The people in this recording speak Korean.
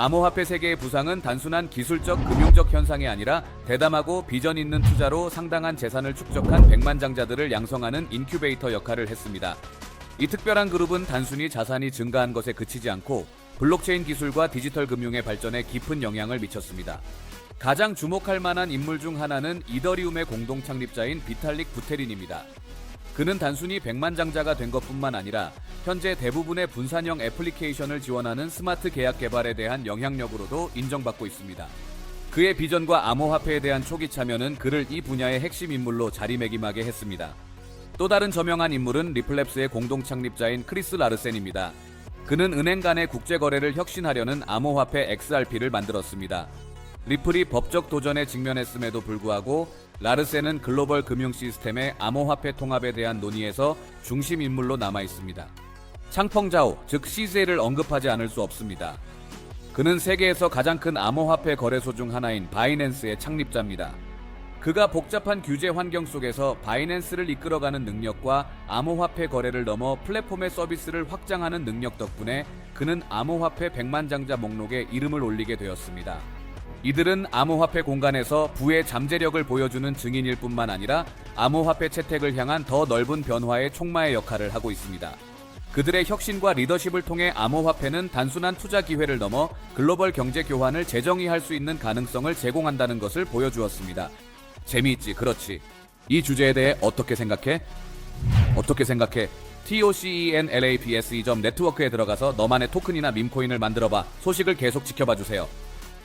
암호화폐 세계의 부상은 단순한 기술적 금융적 현상이 아니라 대담하고 비전 있는 투자로 상당한 재산을 축적한 백만장자들을 양성하는 인큐베이터 역할을 했습니다. 이 특별한 그룹은 단순히 자산이 증가한 것에 그치지 않고 블록체인 기술과 디지털 금융의 발전에 깊은 영향을 미쳤습니다. 가장 주목할 만한 인물 중 하나는 이더리움의 공동 창립자인 비탈릭 부테린입니다. 그는 단순히 백만장자가 된 것뿐만 아니라 현재 대부분의 분산형 애플리케이션을 지원하는 스마트 계약 개발에 대한 영향력으로도 인정받고 있습니다. 그의 비전과 암호화폐에 대한 초기 참여는 그를 이 분야의 핵심 인물로 자리매김하게 했습니다. 또 다른 저명한 인물은 리플랩스의 공동 창립자인 크리스 라르센입니다. 그는 은행 간의 국제 거래를 혁신하려는 암호화폐 XRP를 만들었습니다. 리플이 법적 도전에 직면했음에도 불구하고 라르센은 글로벌 금융 시스템의 암호화폐 통합에 대한 논의에서 중심 인물로 남아 있습니다. 창펑자오, 즉 CZ를 언급하지 않을 수 없습니다. 그는 세계에서 가장 큰 암호화폐 거래소 중 하나인 바이낸스의 창립자입니다. 그가 복잡한 규제 환경 속에서 바이낸스를 이끌어가는 능력과 암호화폐 거래를 넘어 플랫폼의 서비스를 확장하는 능력 덕분에 그는 암호화폐 백만장자 목록에 이름을 올리게 되었습니다. 이들은 암호화폐 공간에서 부의 잠재력을 보여주는 증인일 뿐만 아니라 암호화폐 채택을 향한 더 넓은 변화의 촉마의 역할을 하고 있습니다. 그들의 혁신과 리더십을 통해 암호화폐는 단순한 투자 기회를 넘어 글로벌 경제 교환을 재정의할 수 있는 가능성을 제공한다는 것을 보여주었습니다. 재미있지, 그렇지. 이 주제에 대해 어떻게 생각해? 어떻게 생각해? tocenlabs.network에 들어가서 너만의 토큰이나 밈코인을 만들어봐. 소식을 계속 지켜봐 주세요.